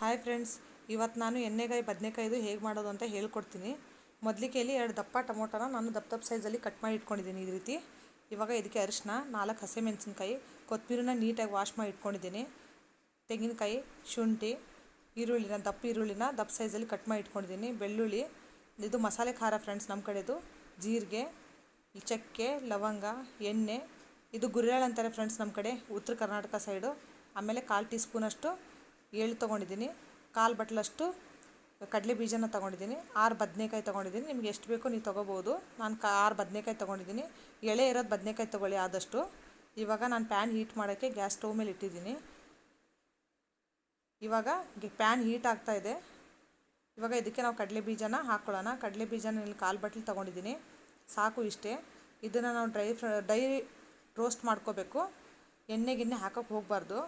Hi friends ಇವತ್ತು ನಾನು ಎಣ್ಣೆಗಾಯಿ, ಬದನೆಕಾಯಿದು ಹೇಗೆ ಮಾಡೋದು ಅಂತ ಹೇಳ್ಕೊಡ್ತೀನಿ. ಮೊದಲಿಕೆಯಲ್ಲಿ ಎರಡು ದಪ್ಪ ಟೊಮೊಟೊನ ನಾನು ದಪ್ಪ ದಪ್ಪ ಸೈಜಲ್ಲಿ ಕಟ್ ಮಾಡಿ ಇಟ್ಕೊಂಡಿದ್ದೀನಿ ಈ ರೀತಿ. ಇವಾಗ ಇದಕ್ಕೆ ಅರಿಶಿನ, ನಾಲ್ಕು ಹಸಿಮೆಣಸಿನ್ಕಾಯಿ ಕೊತ್ತಂಬರಿನ ನೀಟಾಗಿ ವಾಶ್ ಮಾಡಿ ಇಟ್ಕೊಂಡಿದ್ದೀನಿ. ತೆಂಗಿನಕಾಯಿ, ಶುಂಠಿ, ಈರುಳ್ಳಿನ, ದಪ್ಪ ಈರುಳ್ಳಿನ ದಪ್ಪ ಸೈಜಲ್ಲಿ ಕಟ್ ಮಾಡಿ ಇಟ್ಕೊಂಡಿದ್ದೀನಿ. ಬೆಳ್ಳುಳ್ಳಿ, ಇದು ಮಸಾಲೆ ಖಾರ ಫ್ರೆಂಡ್ಸ್ ನಮ್ಮ ಕಡೆದು. ಜೀರಿಗೆ, ಚಕ್ಕೆ, ಲವಂಗ, ಎಣ್ಣೆ, ಇದು ಗುರ್ಯಾಳ ಅಂತಾರೆ ಫ್ರೆಂಡ್ಸ್ ನಮ್ಮ ಕಡೆ, ಉತ್ತರ ಕರ್ನಾಟಕ ಸೈಡು ಆಮೇಲೆ ಕಾಲು ಟೀ ಸ್ಪೂನಷ್ಟು ಎಳ್ಳು ತೊಗೊಂಡಿದ್ದೀನಿ, ಕಾಲು ಬಟ್ಲಷ್ಟು ಕಡಲೆ ಬೀಜನ ತೊಗೊಂಡಿದ್ದೀನಿ, ಆರು ಬದನೆಕಾಯಿ ತೊಗೊಂಡಿದ್ದೀನಿ. ನಿಮ್ಗೆ ಎಷ್ಟು ಬೇಕೋ ನೀವು ತೊಗೋಬೋದು. ನಾನು ಕಾ, ಆರು ಬದನೆಕಾಯಿ ತೊಗೊಂಡಿದ್ದೀನಿ. ಎಳೆ ಇರೋದು ಬದನೆಕಾಯಿ ತೊಗೊಳ್ಳಿ ಆದಷ್ಟು. ಇವಾಗ ನಾನು ಪ್ಯಾನ್ ಹೀಟ್ ಮಾಡೋಕ್ಕೆ ಗ್ಯಾಸ್ ಸ್ಟವ್ ಮೇಲೆ ಇಟ್ಟಿದ್ದೀನಿ. ಇವಾಗ ಪ್ಯಾನ್ ಹೀಟ್ ಆಗ್ತಾ ಇದೆ. ಇವಾಗ ಇದಕ್ಕೆ ನಾವು ಕಡಲೆ ಬೀಜನ ಹಾಕ್ಕೊಳ್ಳೋಣ ಕಡಲೆ ಬೀಜನ ಇಲ್ಲಿ ಕಾಲು ಬಟ್ಲು ತೊಗೊಂಡಿದ್ದೀನಿ. ಸಾಕು ಇಷ್ಟೇ. ಇದನ್ನು ನಾವು ಡ್ರೈ ಫ್ರ, ಡ್ರೈ ರೋಸ್ಟ್ ಮಾಡ್ಕೋಬೇಕು. ಎಣ್ಣೆ ಗಿಣ್ಣೆ ಹಾಕೋಕ್ಕೆ ಹೋಗಬಾರ್ದು.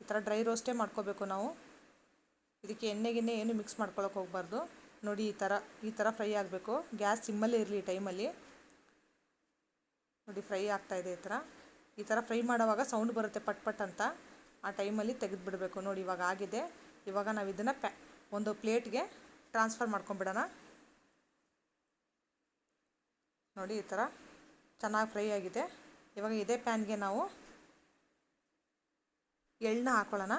ಈ ಥರ ಡ್ರೈ ರೋಸ್ಟೇ ಮಾಡ್ಕೋಬೇಕು ನಾವು. ಇದಕ್ಕೆ ಎಣ್ಣೆ ಏನು ಮಿಕ್ಸ್ ಮಾಡ್ಕೊಳಕ್ಕೆ ಹೋಗಬಾರ್ದು. ನೋಡಿ ಈ ಥರ ಈ ಥರ ಫ್ರೈ ಆಗಬೇಕು. ಗ್ಯಾಸ್ ಸಿಮ್ಮಲ್ಲೇ ಇರಲಿ ಟೈಮಲ್ಲಿ ನೋಡಿ ಫ್ರೈ ಆಗ್ತಾಯಿದೆ ಈ ಥರ. ಈ ಥರ ಫ್ರೈ ಮಾಡೋವಾಗ ಸೌಂಡ್ ಬರುತ್ತೆ ಪಟ್ ಪಟ್ ಅಂತ. ಆ ಟೈಮಲ್ಲಿ ತೆಗೆದುಬಿಡಬೇಕು. ನೋಡಿ ಇವಾಗ ಆಗಿದೆ. ಇವಾಗ ನಾವು ಇದನ್ನು ಪ್ಯಾ, ಒಂದು ಪ್ಲೇಟ್ಗೆ ಟ್ರಾನ್ಸ್ಫರ್ ಮಾಡ್ಕೊಂಬಿಡೋಣ ನೋಡಿ ಈ ಥರ ಚೆನ್ನಾಗಿ ಫ್ರೈ ಆಗಿದೆ. ಇವಾಗ ಇದೇ ಪ್ಯಾನ್ಗೆ ನಾವು ಎಳ್ಳನ್ನ ಹಾಕೊಳ್ಳೋಣ.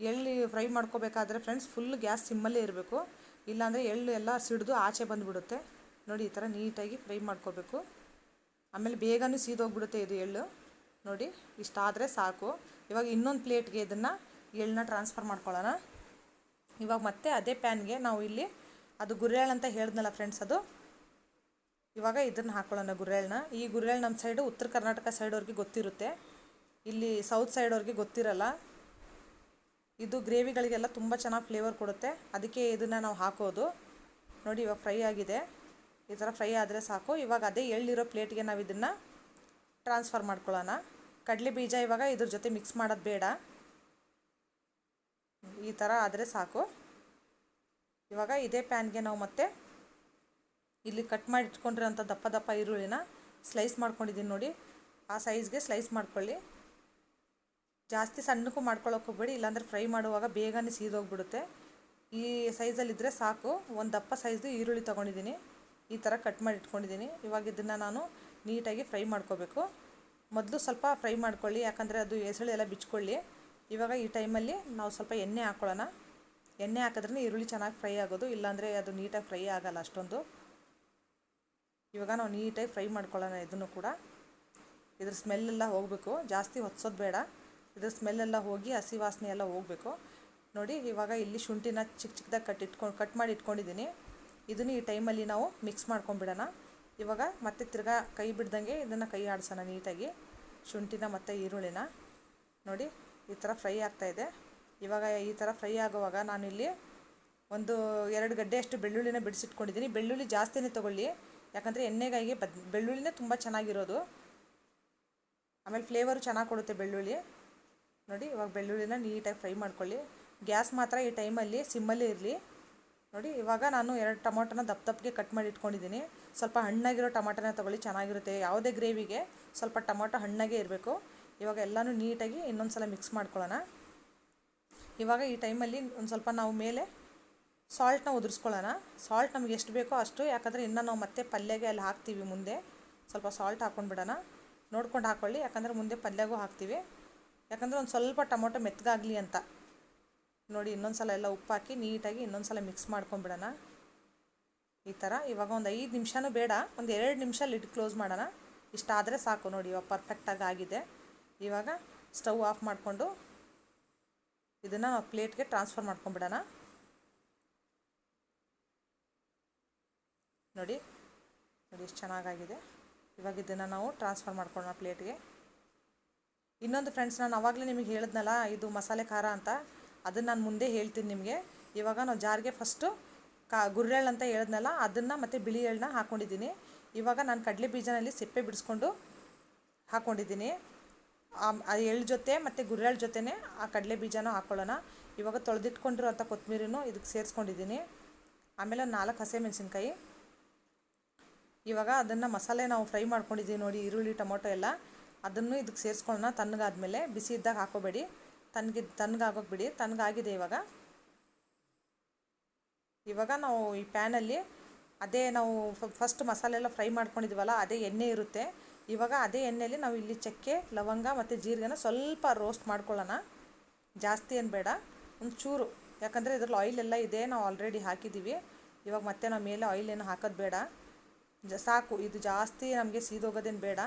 ಎಳ್ಳು ಫ್ರೈ ಮಾಡ್ಕೋಬೇಕಾದ್ರೆ ಫ್ರೆಂಡ್ಸ್ ಫುಲ್ ಗ್ಯಾಸ್ ಸಿಮ್ಮಲ್ಲೇ ಇರಬೇಕು. ಇಲ್ಲಾಂದರೆ ಎಳ್ಳು ಎಲ್ಲ ಸಿಡಿದು ಆಚೆ ಬಂದುಬಿಡುತ್ತೆ. ನೋಡಿ ಈ ಥರ ನೀಟಾಗಿ ಫ್ರೈ ಮಾಡ್ಕೋಬೇಕು. ಆಮೇಲೆ ಬೇಗನೂ ಸೀದೋಗ್ಬಿಡುತ್ತೆ ಇದು ಎಳ್ಳು. ನೋಡಿ ಇಷ್ಟಾದರೆ ಸಾಕು. ಇವಾಗ ಇನ್ನೊಂದು ಪ್ಲೇಟ್ಗೆ ಇದನ್ನು ಎಳ್ಳನ್ನ ಟ್ರಾನ್ಸ್ಫರ್ ಮಾಡ್ಕೊಳ್ಳೋಣ. ಇವಾಗ ಮತ್ತೆ ಅದೇ ಪ್ಯಾನ್ಗೆ ನಾವು ಇಲ್ಲಿ ಅದು ಗುರೆಳ್ ಅಂತ ಹೇಳಿದ್ನಲ್ಲ ಫ್ರೆಂಡ್ಸ್ ಅದು. ಇವಾಗ ಇದನ್ನು ಹಾಕ್ಕೊಳ್ಳೋಣ ಗುರೆಳ್ನ ಈ ಗುರೆಳ್ ನಮ್ಮ ಸೈಡು ಉತ್ತರ ಕರ್ನಾಟಕ ಸೈಡವ್ರಿಗೆ ಗೊತ್ತಿರುತ್ತೆ. ಇಲ್ಲಿ ಸೌತ್ ಸೈಡ್ ಅವ್ರಿಗೆ ಗೊತ್ತಿರಲ್ಲ. ಇದು ಗ್ರೇವಿಗಳಿಗೆಲ್ಲ ತುಂಬ ಚೆನ್ನಾಗಿ ಫ್ಲೇವರ್ ಕೊಡುತ್ತೆ. ಅದಕ್ಕೆ ಇದನ್ನು ನಾವು ಹಾಕೋದು. ನೋಡಿ ಇವಾಗ ಫ್ರೈ ಆಗಿದೆ. ಈ ಥರ ಫ್ರೈ ಆದರೆ ಸಾಕು. ಇವಾಗ ಅದೇ ಎಳ್ಳಿರೋ ಪ್ಲೇಟ್ಗೆ ನಾವು ಇದನ್ನು ಟ್ರಾನ್ಸ್ಫರ್ ಮಾಡ್ಕೊಳ್ಳೋಣ. ಕಡಲೆ ಬೀಜ ಇವಾಗ ಇದ್ರ ಜೊತೆ ಮಿಕ್ಸ್ ಮಾಡೋದು ಬೇಡ. ಈ ಥರ ಆದರೆ ಸಾಕು. ಇವಾಗ ಇದೇ ಪ್ಯಾನ್ಗೆ ನಾವು ಮತ್ತೆ ಇಲ್ಲಿ ಕಟ್ ಮಾಡಿ ಇಟ್ಕೊಂಡಿರೋಂಥ ದಪ್ಪ ದಪ್ಪ ಈರುಳ್ಳಿನ ಸ್ಲೈಸ್ ಮಾಡ್ಕೊಂಡಿದ್ದೀನಿ ನೋಡಿ. ಆ ಸೈಜ್ಗೆ ಸ್ಲೈಸ್ ಮಾಡ್ಕೊಳ್ಳಿ. ಜಾಸ್ತಿ ಸಣ್ಣಕ್ಕೂ ಮಾಡ್ಕೊಳ್ಳೋಕೆ ಹೋಗ್ಬೇಡಿ, ಇಲ್ಲಾಂದರೆ ಫ್ರೈ ಮಾಡುವಾಗ ಬೇಗನೆ ಸೀದೋಗ್ಬಿಡುತ್ತೆ. ಈ ಸೈಜಲ್ಲಿದ್ದರೆ ಸಾಕು. ಒಂದು ದಪ್ಪ ಸೈಜ್ದು ಈರುಳ್ಳಿ ತೊಗೊಂಡಿದ್ದೀನಿ. ಈ ಥರ ಕಟ್ ಮಾಡಿ ಇಟ್ಕೊಂಡಿದ್ದೀನಿ. ಇವಾಗ ಇದನ್ನು ನಾನು ನೀಟಾಗಿ ಫ್ರೈ ಮಾಡ್ಕೋಬೇಕು. ಮೊದಲು ಸ್ವಲ್ಪ ಫ್ರೈ ಮಾಡ್ಕೊಳ್ಳಿ, ಯಾಕಂದರೆ ಅದು ಹೆಸಳು ಎಲ್ಲ ಬಿಚ್ಕೊಳ್ಳಿ. ಇವಾಗ ಈ ಟೈಮಲ್ಲಿ ನಾವು ಸ್ವಲ್ಪ ಎಣ್ಣೆ ಹಾಕ್ಕೊಳ್ಳೋಣ ಎಣ್ಣೆ ಹಾಕಿದ್ರೆ ಈರುಳ್ಳಿ ಚೆನ್ನಾಗಿ ಫ್ರೈ ಆಗೋದು, ಇಲ್ಲಾಂದರೆ ಅದು ನೀಟಾಗಿ ಫ್ರೈ ಆಗೋಲ್ಲ ಅಷ್ಟೊಂದು. ಇವಾಗ ನಾವು ನೀಟಾಗಿ ಫ್ರೈ ಮಾಡ್ಕೊಳ್ಳೋಣ ಇದನ್ನು ಕೂಡ. ಇದ್ರ ಸ್ಮೆಲ್ಲೆಲ್ಲ ಹೋಗಬೇಕು. ಜಾಸ್ತಿ ಹೊತ್ಸೋದು ಬೇಡ. ಇದ್ರ ಸ್ಮೆಲ್ಲೆಲ್ಲ ಹೋಗಿ, ಹಸಿ ವಾಸನೆ ಎಲ್ಲ ಹೋಗಬೇಕು. ನೋಡಿ, ಇವಾಗ ಇಲ್ಲಿ ಶುಂಠಿನ ಚಿಕ್ಕ ಚಿಕ್ಕದಾಗಿ ಕಟ್ ಇಟ್ಕೊಂಡು ಕಟ್ ಮಾಡಿ ಇಟ್ಕೊಂಡಿದ್ದೀನಿ. ಇದನ್ನು ಈ ಟೈಮಲ್ಲಿ ನಾವು ಮಿಕ್ಸ್ ಮಾಡ್ಕೊಂಬಿಡೋಣ ಇವಾಗ ಮತ್ತೆ ತಿರ್ಗಾ ಕೈ ಬಿಡ್ದಂಗೆ ಇದನ್ನು ಕೈ ಆಡಿಸೋಣ ನೀಟಾಗಿ. ಶುಂಠಿನ ಮತ್ತು ಈರುಳ್ಳಿನ. ನೋಡಿ, ಈ ಥರ ಫ್ರೈ ಆಗ್ತಾಯಿದೆ ಇವಾಗ ಈ ಥರ ಫ್ರೈ ಆಗುವಾಗ ನಾನಿಲ್ಲಿ ಒಂದು ಎರಡು ಗಡ್ಡೆಯಷ್ಟು ಬೆಳ್ಳುಳ್ಳಿನ ಬಿಡಿಸಿಟ್ಕೊಂಡಿದ್ದೀನಿ. ಬೆಳ್ಳುಳ್ಳಿ ಜಾಸ್ತಿನೇ ತೊಗೊಳ್ಳಿ. ಯಾಕಂದರೆ ಎಣ್ಣೆಗಾಯಿಗೆ ಬದ್, ಬೆಳ್ಳುಳ್ಳಿನೇ ತುಂಬ ಚೆನ್ನಾಗಿರೋದು. ಆಮೇಲೆ ಫ್ಲೇವರು ಚೆನ್ನಾಗಿ ಕೊಡುತ್ತೆ ಬೆಳ್ಳುಳ್ಳಿ. ನೋಡಿ, ಇವಾಗ ಬೆಳ್ಳುಳ್ಳಿನ ನೀಟಾಗಿ ಫ್ರೈ ಮಾಡ್ಕೊಳ್ಳಿ. ಗ್ಯಾಸ್ ಮಾತ್ರ ಈ ಟೈಮಲ್ಲಿ ಸಿಮ್ಮಲ್ಲಿ ಇರಲಿ. ನೋಡಿ, ಇವಾಗ ನಾನು ಎರಡು ಟೊಮೊಟೊನ ದಪ್ಪ ದಪ್ಪಗೆ ಕಟ್ ಮಾಡಿ ಇಟ್ಕೊಂಡಿದ್ದೀನಿ. ಸ್ವಲ್ಪ ಹಣ್ಣಾಗಿರೋ ಟೊಮೊಟೊನ ತೊಗೊಳ್ಳಿ, ಚೆನ್ನಾಗಿರುತ್ತೆ. ಯಾವುದೇ ಗ್ರೇವಿಗೆ ಸ್ವಲ್ಪ ಟೊಮೊಟೊ ಹಣ್ಣಾಗೆ ಇರಬೇಕು. ಇವಾಗ ಎಲ್ಲನೂ ನೀಟಾಗಿ ಇನ್ನೊಂದು ಸಲ ಮಿಕ್ಸ್ ಮಾಡ್ಕೊಳ್ಳೋಣ. ಇವಾಗ ಈ ಟೈಮಲ್ಲಿ ಒಂದು ಸ್ವಲ್ಪ ನಾವು ಮೇಲೆ ಸಾಲ್ಟ್ನ ಉದುರಿಸ್ಕೊಳ್ಳೋಣ. ಸಾಲ್ಟ್ ನಮ್ಗೆ ಎಷ್ಟು ಬೇಕೋ ಅಷ್ಟು, ಯಾಕಂದರೆ ಇನ್ನು ನಾವು ಮತ್ತೆ ಪಲ್ಯಗೆ ಅಲ್ಲಿ ಹಾಕ್ತೀವಿ ಮುಂದೆ. ಸ್ವಲ್ಪ ಸಾಲ್ಟ್ ಹಾಕ್ಕೊಂಡ್ಬಿಡೋಣ ನೋಡ್ಕೊಂಡು ಹಾಕ್ಕೊಳ್ಳಿ ಯಾಕಂದರೆ ಮುಂದೆ ಪಲ್ಯಗೂ ಹಾಕ್ತೀವಿ. ಯಾಕಂದರೆ ಒಂದು ಸ್ವಲ್ಪ ಟೊಮೊಟೊ ಮೆತ್ತಗಾಗಲಿ ಅಂತ. ನೋಡಿ ಇನ್ನೊಂದು ಸಲ ಎಲ್ಲ ಉಪ್ಪು ಹಾಕಿ ನೀಟಾಗಿ ಇನ್ನೊಂದು ಸಲ ಮಿಕ್ಸ್ ಮಾಡ್ಕೊಂಬಿಡೋಣ ಈ ಥರ ಇವಾಗ ಒಂದು ಐದು ನಿಮಿಷನೂ ಬೇಡ, ಒಂದು ಎರಡು ನಿಮಿಷ ಲಿಡ್ ಕ್ಲೋಸ್ ಮಾಡೋಣ. ಇಷ್ಟಾದರೆ ಸಾಕು ನೋಡಿ, ಇವಾಗ ಪರ್ಫೆಕ್ಟಾಗಿ ಆಗಿದೆ. ಇವಾಗ ಸ್ಟವ್ ಆಫ್ ಮಾಡಿಕೊಂಡು ಇದನ್ನು ಪ್ಲೇಟ್ಗೆ ಟ್ರಾನ್ಸ್ಫರ್ ಮಾಡ್ಕೊಂಬಿಡೋಣ ನೋಡಿ ನೋಡಿ, ಎಷ್ಟು ಚೆನ್ನಾಗಾಗಿದೆ. ಇವಾಗ ಇದನ್ನು ನಾವು ಟ್ರಾನ್ಸ್ಫರ್ ಮಾಡ್ಕೊಳ್ಳೋಣ ಪ್ಲೇಟ್ಗೆ ಇನ್ನೊಂದು ಫ್ರೆಂಡ್ಸ್ ನಾನು ಅವಾಗಲೇ ನಿಮಗೆ ಹೇಳಿದ್ನಲ್ಲ, ಇದು ಮಸಾಲೆ ಖಾರ ಅಂತ. ಅದನ್ನು ನಾನು ಮುಂದೆ ಹೇಳ್ತೀನಿ ನಿಮಗೆ. ಇವಾಗ ನಾವು ಜಾರಿಗೆ ಫಸ್ಟು ಕಾ, ಗುರ್ರೆಳ್ ಅಂತ ಹೇಳಿದ್ನಲ್ಲ, ಅದನ್ನು ಮತ್ತು ಬಿಳಿ ಎಳ್ಳನ್ನ ಹಾಕ್ಕೊಂಡಿದ್ದೀನಿ ಇವಾಗ ನಾನು ಕಡಲೆ ಬೀಜನಲ್ಲಿ ಸಿಪ್ಪೆ ಬಿಡಿಸ್ಕೊಂಡು ಹಾಕ್ಕೊಂಡಿದ್ದೀನಿ ಆ ಎಳ್ಳು ಜೊತೆ ಮತ್ತು ಗುರ್ರೆಳ್ ಜೊತೆನೇ ಆ ಕಡಲೆ ಬೀಜನೂ ಹಾಕ್ಕೊಳ್ಳೋಣ ಇವಾಗ ತೊಳೆದಿಟ್ಕೊಂಡಿರೋಂಥ ಕೊತ್ತಂಬರಿನೂ ಇದಕ್ಕೆ ಸೇರಿಸ್ಕೊಂಡಿದ್ದೀನಿ. ಆಮೇಲೆ ನಾಲ್ಕು ಹಸಿಮೆಣ್ಸಿನ್ಕಾಯಿ ಇವಾಗ ಅದನ್ನು ಮಸಾಲೆ ನಾವು ಫ್ರೈ ಮಾಡ್ಕೊಂಡಿದ್ದೀವಿ ನೋಡಿ, ಈರುಳ್ಳಿ, ಟೊಮೊಟೊ ಎಲ್ಲ. ಅದನ್ನು ಇದಕ್ಕೆ ಸೇರಿಸ್ಕೊಳ್ಳೋಣ. ತಣ್ಣಗಾದ್ಮೇಲೆ ಬಿಸಿ ಇದ್ದಾಗ ಹಾಕೋಬೇಡಿ. ತಣ್ಣಗೆ, ತಣ್ಣಗಾಗೋಕೆ ಬಿಡಿ. ತಣ್ಣಗಾಗಿದೆ ಇವಾಗ. ಇವಾಗ ನಾವು ಈ ಪ್ಯಾನಲ್ಲಿ ಅದೇ ನಾವು ಫಸ್ಟ್ ಮಸಾಲೆ ಎಲ್ಲ ಫ್ರೈ ಮಾಡ್ಕೊಂಡಿದ್ದೀವಲ್ಲ ಅದೇ ಎಣ್ಣೆ ಇರುತ್ತೆ. ಇವಾಗ ಅದೇ ಎಣ್ಣೆಯಲ್ಲಿ ನಾವು ಇಲ್ಲಿ ಚಕ್ಕೆ, ಲವಂಗ ಮತ್ತು ಜೀರಿಗೆನ ಸ್ವಲ್ಪ ರೋಸ್ಟ್ ಮಾಡ್ಕೊಳ್ಳೋಣ. ಜಾಸ್ತಿ ಏನು ಬೇಡ. ಒಂದು ಚೂರು ಯಾಕಂದರೆ ಇದರಲ್ಲಿ ಆಯಿಲ್ ಎಲ್ಲ ಇದೆ. ನಾವು ಆಲ್ರೆಡಿ ಹಾಕಿದ್ದೀವಿ. ಇವಾಗ ಮತ್ತೆ ನಾವು ಮೇಲೆ ಆಯಿಲ್ ಏನು ಹಾಕೋದು ಬೇಡ. ಸಾಕು. ಇದು ಜಾಸ್ತಿ ನಮಗೆ ಸೀದೋಗೋದೇನು ಬೇಡ.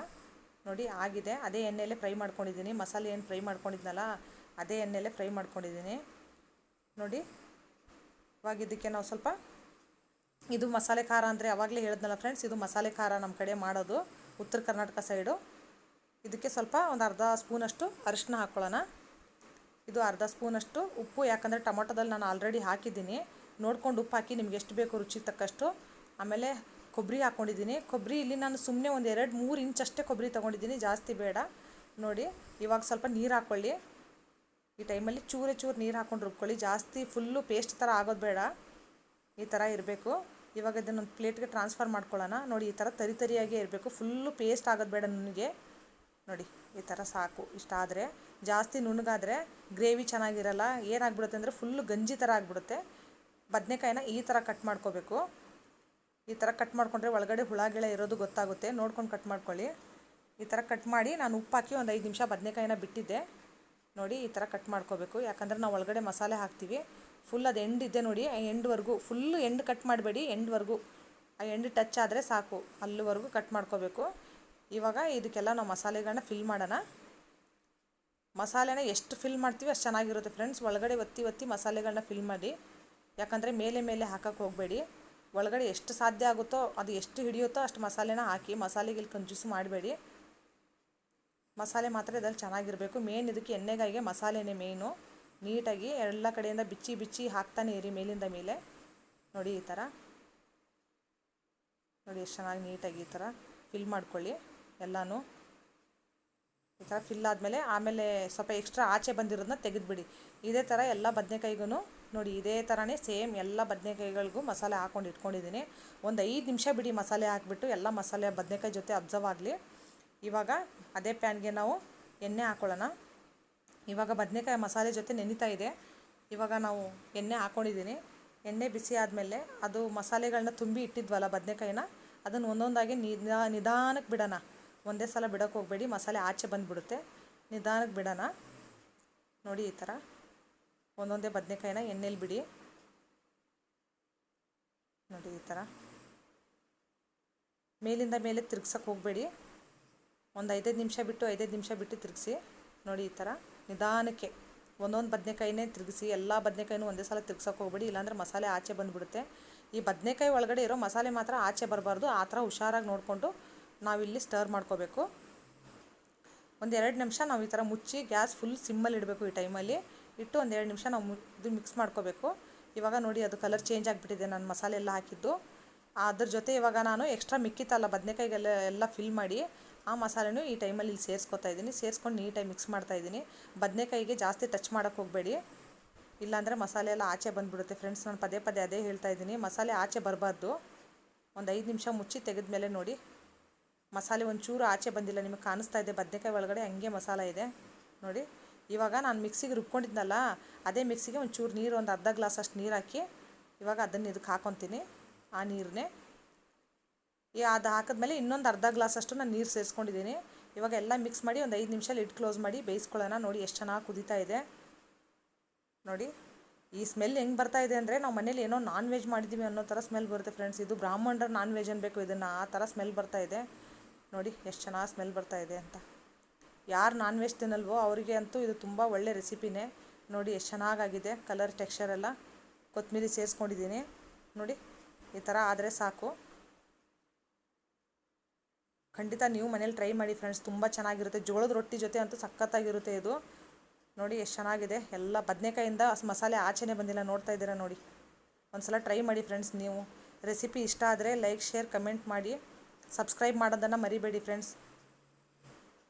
ನೋಡಿ ಆಗಿದೆ. ಅದೇ ಎಣ್ಣೆಯಲ್ಲೇ ಫ್ರೈ ಮಾಡ್ಕೊಂಡಿದ್ದೀನಿ. ಮಸಾಲೆ ಏನು ಫ್ರೈ ಮಾಡ್ಕೊಂಡಿದ್ನಲ್ಲ, ಅದೇ ಎಣ್ಣೆಯಲ್ಲೇ ಫ್ರೈ ಮಾಡ್ಕೊಂಡಿದ್ದೀನಿ. ನೋಡಿ, ಇವಾಗ ಇದಕ್ಕೆ ನಾವು ಸ್ವಲ್ಪ ಇದು ಮಸಾಲೆ ಖಾರ ಅಂದರೆ ಯಾವಾಗಲೇ ಹೇಳಿದ್ನಲ್ಲ ಫ್ರೆಂಡ್ಸ್ ಇದು ಮಸಾಲೆ ಖಾರ ನಮ್ಮ ಕಡೆ ಮಾಡೋದು ಉತ್ತರ ಕರ್ನಾಟಕ ಸೈಡು ಇದಕ್ಕೆ ಸ್ವಲ್ಪ ಒಂದು ಅರ್ಧ ಸ್ಪೂನಷ್ಟು ಅರಿಶಿನ ಹಾಕ್ಕೊಳ್ಳೋಣ ಇದು ಅರ್ಧ ಸ್ಪೂನಷ್ಟು ಉಪ್ಪು, ಯಾಕಂದರೆ ಟೊಮೊಟೊದಲ್ಲಿ ನಾನು ಆಲ್ರೆಡಿ ಹಾಕಿದ್ದೀನಿ. ನೋಡ್ಕೊಂಡು ಉಪ್ಪು ಹಾಕಿ ನಿಮ್ಗೆ ಎಷ್ಟು ಬೇಕು ರುಚಿಗೆ ತಕ್ಕಷ್ಟು. ಆಮೇಲೆ ಕೊಬ್ಬರಿ ಹಾಕ್ಕೊಂಡಿದ್ದೀನಿ ಕೊಬ್ಬರಿ ಇಲ್ಲಿ ನಾನು ಸುಮ್ಮನೆ ಒಂದು ಎರಡು ಮೂರು ಇಂಚ್ ಅಷ್ಟೇ ಕೊಬ್ಬರಿ ತೊಗೊಂಡಿದ್ದೀನಿ. ಜಾಸ್ತಿ ಬೇಡ. ನೋಡಿ, ಇವಾಗ ಸ್ವಲ್ಪ ನೀರು ಹಾಕ್ಕೊಳ್ಳಿ ಈ ಟೈಮಲ್ಲಿ ಚೂರೇ ಚೂರು ನೀರು ಹಾಕ್ಕೊಂಡು ರುಬ್ಕೊಳ್ಳಿ. ಜಾಸ್ತಿ ಫುಲ್ಲು ಪೇಸ್ಟ್ ಥರ ಆಗೋದು ಬೇಡ. ಈ ಥರ ಇರಬೇಕು. ಇವಾಗ ಇದನ್ನೊಂದು ಪ್ಲೇಟ್ಗೆ ಟ್ರಾನ್ಸ್ಫರ್ ಮಾಡ್ಕೊಳ್ಳೋಣ. ನೋಡಿ, ಈ ಥರ ತರಿ ತರಿಯಾಗೇ ಇರಬೇಕು. ಫುಲ್ಲು ಪೇಸ್ಟ್ ಆಗೋದು ಬೇಡ ನನಗೆ. ನೋಡಿ, ಈ ಥರ ಸಾಕು. ಇಷ್ಟ ಆದರೆ. ಜಾಸ್ತಿ ನುಣ್ಣಗಾದರೆ ಗ್ರೇವಿ ಚೆನ್ನಾಗಿರಲ್ಲ. ಏನಾಗ್ಬಿಡುತ್ತೆ ಅಂದರೆ ಫುಲ್ಲು ಗಂಜಿ ಥರ ಆಗಿಬಿಡುತ್ತೆ. ಬದನೆಕಾಯಿನ ಈ ಥರ ಕಟ್ ಮಾಡ್ಕೋಬೇಕು. ಈ ಥರ ಕಟ್ ಮಾಡಿಕೊಂಡ್ರೆ ಒಳಗಡೆ ಹುಳ, ಗಿಳ ಇರೋದು ಗೊತ್ತಾಗುತ್ತೆ. ನೋಡ್ಕೊಂಡು ಕಟ್ ಮಾಡ್ಕೊಳ್ಳಿ. ಈ ಥರ ಕಟ್ ಮಾಡಿ ನಾನು ಉಪ್ಪು ಹಾಕಿ ಒಂದು ಐದು ನಿಮಿಷ ಬದನೆಕಾಯಿನ ಬಿಟ್ಟಿದ್ದೆ. ನೋಡಿ ಈ ಥರ ಕಟ್ ಮಾಡ್ಕೋಬೇಕು. ಯಾಕಂದರೆ ನಾವು ಒಳಗಡೆ ಮಸಾಲೆ ಹಾಕ್ತೀವಿ. ಫುಲ್ ಅದು ಎಂಡ್ ಇದೆ ನೋಡಿ. ಆ ಎಂಡ್ವರೆಗೂ ಫುಲ್ಲು ಎಂಡ್ ಕಟ್ ಮಾಡಬೇಡಿ. ಎಂಡ್ವರೆಗೂ ಆ ಎಂಡ್ ಟಚ್ ಆದರೆ ಸಾಕು. ಅಲ್ಲಿವರೆಗೂ ಕಟ್ ಮಾಡ್ಕೋಬೇಕು. ಇವಾಗ ಇದಕ್ಕೆಲ್ಲ ನಾವು ಮಸಾಲೆಗಳನ್ನ ಫಿಲ್ ಮಾಡೋಣ. ಮಸಾಲೆನ ಎಷ್ಟು ಫಿಲ್ ಮಾಡ್ತೀವಿ ಅಷ್ಟು ಚೆನ್ನಾಗಿರುತ್ತೆ ಫ್ರೆಂಡ್ಸ್ ಒಳಗಡೆ ಒತ್ತಿ ಒತ್ತಿ ಮಸಾಲೆಗಳನ್ನ ಫಿಲ್ ಮಾಡಿ. ಯಾಕಂದರೆ ಮೇಲೆ ಮೇಲೆ ಹಾಕಕ್ಕೆ ಹೋಗಬೇಡಿ. ಒಳಗಡೆ ಎಷ್ಟು ಸಾಧ್ಯ ಆಗುತ್ತೋ ಅದು ಎಷ್ಟು ಹಿಡಿಯುತ್ತೋ ಅಷ್ಟು ಮಸಾಲೆನ ಹಾಕಿ, ಮಸಾಲೆಗೆ ಇಲ್ಲಿ ಕಂಜೂಸು ಮಾಡಬೇಡಿ. ಮಸಾಲೆ ಮಾತ್ರ ಇದರಲ್ಲಿ ಚೆನ್ನಾಗಿರಬೇಕು. ಮೇನ್ ಇದಕ್ಕೆ ಎಣ್ಣೆಗಾಯಿಗೆ ಮಸಾಲೆನೇ ಮೇಯ್ನು. ನೀಟಾಗಿ ಎಲ್ಲ ಕಡೆಯಿಂದ ಬಿಚ್ಚಿ ಬಿಚ್ಚಿ ಹಾಕ್ತಾನೆ ಇರಿ ಮೇಲಿಂದ ಮೇಲೆ. ನೋಡಿ ಈ ಥರ. ನೋಡಿ ಎಷ್ಟು ಚೆನ್ನಾಗಿ ನೀಟಾಗಿ ಈ ಥರ ಫಿಲ್ ಮಾಡ್ಕೊಳ್ಳಿ ಎಲ್ಲನೂ. ಈ ಥರ ಫಿಲ್ ಆದಮೇಲೆ ಆಮೇಲೆ ಸ್ವಲ್ಪ ಎಕ್ಸ್ಟ್ರಾ ಆಚೆ ಬಂದಿರೋದನ್ನ ತೆಗೆದುಬಿಡಿ. ಇದೇ ಥರ ಎಲ್ಲ ಬದನೆಕಾಯಿಗೂ ನೋಡಿ, ಇದೇ ಥರನೇ ಸೇಮ್ ಎಲ್ಲ ಬದನೆಕಾಯಿಗಳಿಗೂ ಮಸಾಲೆ ಹಾಕ್ಕೊಂಡು ಇಟ್ಕೊಂಡಿದ್ದೀನಿ. ಒಂದು ಐದು ನಿಮಿಷ ಬಿಡಿ ಮಸಾಲೆ ಹಾಕ್ಬಿಟ್ಟು ಎಲ್ಲ ಮಸಾಲೆ ಬದನೆಕಾಯಿ ಜೊತೆ ಅಬ್ಸರ್ವ್ ಆಗಲಿ. ಇವಾಗ ಅದೇ ಪ್ಯಾನ್ಗೆ ನಾವು ಎಣ್ಣೆ ಹಾಕ್ಕೊಳ್ಳೋಣ ಇವಾಗ ಬದನೆಕಾಯಿ ಮಸಾಲೆ ಜೊತೆ ನೆನಿತಾ ಇದೆ. ಇವಾಗ ನಾವು ಎಣ್ಣೆ ಹಾಕ್ಕೊಂಡಿದ್ದೀನಿ ಎಣ್ಣೆ ಬಿಸಿ ಆದಮೇಲೆ ಅದು ಮಸಾಲೆಗಳನ್ನ ತುಂಬಿ ಇಟ್ಟಿದ್ವಲ್ಲ ಬದನೆಕಾಯಿನ, ಅದನ್ನು ಒಂದೊಂದಾಗಿ ನಿಧಾ ನಿಧಾನಕ್ಕೆ ಬಿಡೋಣ. ಒಂದೇ ಸಲ ಬಿಡೋಕೆ ಹೋಗಬೇಡಿ, ಮಸಾಲೆ ಆಚೆ ಬಂದುಬಿಡುತ್ತೆ. ನಿಧಾನಕ್ಕೆ ಬಿಡೋಣ. ನೋಡಿ ಈ ಥರ. ಒಂದೊಂದೇ ಬದನೆಕಾಯಿನ ಎಣ್ಣೆಲಿ ಬಿಡಿ. ನೋಡಿ ಈ ಥರ. ಮೇಲಿಂದ ಮೇಲೆ ತಿರ್ಗ್ಸಕ್ಕೆ ಹೋಗಬೇಡಿ. ಒಂದು ಐದೈದು ನಿಮಿಷ ಬಿಟ್ಟು ಐದೈದು ನಿಮಿಷ ಬಿಟ್ಟು ತಿರುಗಿಸಿ. ನೋಡಿ ಈ ಥರ. ನಿಧಾನಕ್ಕೆ ಒಂದೊಂದು ಬದನೆಕಾಯಿನೇ ತಿರುಗಿಸಿ. ಎಲ್ಲ ಬದನೆಕಾಯಿನೂ ಒಂದೇ ಸಲ ತಿರ್ಗ್ಸಕ್ಕೆ ಹೋಗಬೇಡಿ. ಇಲ್ಲಾಂದರೆ ಮಸಾಲೆ ಆಚೆ ಬಂದುಬಿಡುತ್ತೆ. ಈ ಬದನೆಕಾಯಿ ಒಳಗಡೆ ಇರೋ ಮಸಾಲೆ ಮಾತ್ರ ಆಚೆ ಬರಬಾರ್ದು. ಆ ಥರ ಹುಷಾರಾಗಿ ನೋಡಿಕೊಂಡು ನಾವಿಲ್ಲಿ ಸ್ಟರ್ ಮಾಡ್ಕೋಬೇಕು. ಒಂದು ಎರಡು ನಿಮಿಷ ನಾವು ಈ ಥರ ಮುಚ್ಚಿ ಗ್ಯಾಸ್ ಫುಲ್ ಸಿಮ್ಮಲ್ಲಿ ಇಡಬೇಕು ಈ ಟೈಮಲ್ಲಿ ಇಟ್ಟು ಒಂದು ಎರಡು ನಿಮಿಷ ನಾವು ಇದು ಮಿಕ್ಸ್ ಮಾಡ್ಕೋಬೇಕು. ಇವಾಗ ನೋಡಿ ಅದು ಕಲರ್ ಚೇಂಜ್ ಆಗಿಬಿಟ್ಟಿದೆ, ನಾನು ಮಸಾಲೆ ಎಲ್ಲ ಹಾಕಿದ್ದು. ಅದ್ರ ಜೊತೆ ಇವಾಗ ನಾನು ಎಕ್ಸ್ಟ್ರಾ ಮಿಕ್ಕಿತ್ತಲ್ಲ ಬದನೆಕಾಯಿಗೆಲ್ಲ ಎಲ್ಲ ಫಿಲ್ ಮಾಡಿ ಆ ಮಸಾಲೆನೂ ಈ ಟೈಮಲ್ಲಿ ಇಲ್ಲಿ ಸೇರಿಸ್ಕೊತಾ ಇದ್ದೀನಿ. ಸೇರಿಸ್ಕೊಂಡು ನೀಟಾಗಿ ಮಿಕ್ಸ್ ಮಾಡ್ತಾ ಇದ್ದೀನಿ. ಬದನೆಕಾಯಿಗೆ ಜಾಸ್ತಿ ಟಚ್ ಮಾಡೋಕ್ಕೆ ಹೋಗಬೇಡಿ. ಇಲ್ಲಾಂದರೆ ಮಸಾಲೆ ಎಲ್ಲ ಆಚೆ ಬಂದುಬಿಡುತ್ತೆ. ಫ್ರೆಂಡ್ಸ್ ನಾನು ಪದೇ ಪದೇ ಅದೇ ಹೇಳ್ತಾ ಇದ್ದೀನಿ. ಮಸಾಲೆ ಆಚೆ ಬರಬಾರ್ದು. ಒಂದು ಐದು ನಿಮಿಷ ಮುಚ್ಚಿ ತೆಗೆದ್ಮೇಲೆ ನೋಡಿ. ಮಸಾಲೆ ಒಂಚೂರು ಆಚೆ ಬಂದಿಲ್ಲ, ನಿಮಗೆ ಕಾಣಿಸ್ತಾ ಇದೆ, ಬದನೆಕಾಯಿ ಒಳಗಡೆ ಹಂಗೆ ಮಸಾಲೆ ಇದೆ. ನೋಡಿ. ಇವಾಗ ನಾನು ಮಿಕ್ಸಿಗೆ ರುಬ್ಕೊಂಡಿದ್ನಲ್ಲ, ಅದೇ ಮಿಕ್ಸಿಗೆ ಒಂಚೂರು ನೀರು, ಒಂದು ಅರ್ಧ ಗ್ಲಾಸ್ ಅಷ್ಟು ನೀರು ಹಾಕಿ, ಇವಾಗ ಅದನ್ನು ಇದಕ್ಕೆ ಹಾಕೊತೀನಿ, ಆ ನೀರನ್ನೇ ಈ ಅದು ಹಾಕಿದ್ಮೇಲೆ ಇನ್ನೊಂದು ಅರ್ಧ ಗ್ಲಾಸ್ ಅಷ್ಟು ನಾನು ನೀರು ಸೇರಿಸ್ಕೊಂಡಿದ್ದೀನಿ. ಇವಾಗ ಎಲ್ಲ ಮಿಕ್ಸ್ ಮಾಡಿ ಒಂದು ಐದು ನಿಮಿಷ ಲಿಡ್ ಕ್ಲೋಸ್ ಮಾಡಿ ಬೇಯಿಸ್ಕೊಳ್ಳೋಣ, ನೋಡಿ ಎಷ್ಟು ಚೆನ್ನಾಗಿ ಕುದೀತಾ ಇದೆ. ನೋಡಿ, ಈ ಸ್ಮೆಲ್ ಹೆಂಗೆ ಬರ್ತಾ ಇದೆ ಅಂದರೆ ನಾವು ಮನೇಲಿ ಏನೋ ನಾನ್ ವೆಜ್ ಮಾಡಿದ್ದೀವಿ ಅನ್ನೋ ಥರ ಸ್ಮೆಲ್ ಬರುತ್ತೆ ಫ್ರೆಂಡ್ಸ್ ಇದು ಬ್ರಾಹ್ಮಣರ ನಾನ್ ವೆಜ್ ಅನ್ಬೇಕು, ಇದನ್ನು ಆ ಥರ ಸ್ಮೆಲ್ ಬರ್ತಾ ಇದೆ. ನೋಡಿ, ಎಷ್ಟು ಚೆನ್ನಾಗಿ ಸ್ಮೆಲ್ ಬರ್ತಾ ಇದೆ ಅಂತ. ಯಾರು ನಾನ್ ವೆಜ್ ತಿನ್ನಲ್ವೋ ಅವರಿಗೆ ಅಂತೂ ಇದು ತುಂಬ ಒಳ್ಳೆ ರೆಸಿಪಿನೇ. ನೋಡಿ ಎಷ್ಟು ಚೆನ್ನಾಗಾಗಿದೆ ಕಲರ್ ಟೆಕ್ಸ್ಚರ್ ಎಲ್ಲ. ಕೊತ್ತಂಬರಿ ಸೇರಿಸ್ಕೊಂಡಿದ್ದೀನಿ. ನೋಡಿ, ಈ ಥರ ಆದರೆ ಸಾಕು. ಖಂಡಿತ ನೀವು ಮನೇಲಿ ಟ್ರೈ ಮಾಡಿ ಫ್ರೆಂಡ್ಸ್ ತುಂಬ ಚೆನ್ನಾಗಿರುತ್ತೆ. ಜೋಳದ ರೊಟ್ಟಿ ಜೊತೆ ಅಂತೂ ಸಖತ್ತಾಗಿರುತ್ತೆ ಇದು. ನೋಡಿ ಎಷ್ಟು ಚೆನ್ನಾಗಿದೆ. ಎಲ್ಲ ಬದನೆಕಾಯಿಂದ ಮಸಾಲೆ ಆಚೆನೇ ಬಂದಿಲ್ಲ, ನೋಡ್ತಾ ಇದ್ದೀರಾ ನೋಡಿ. ಒಂದ್ಸಲ ಟ್ರೈ ಮಾಡಿ ಫ್ರೆಂಡ್ಸ್ ನೀವು. ರೆಸಿಪಿ ಇಷ್ಟ ಆದರೆ ಲೈಕ್ ಶೇರ್ ಕಮೆಂಟ್ ಮಾಡಿ. ಸಬ್ಸ್ಕ್ರೈಬ್ ಮಾಡೋದನ್ನು ಮರಿಬೇಡಿ friends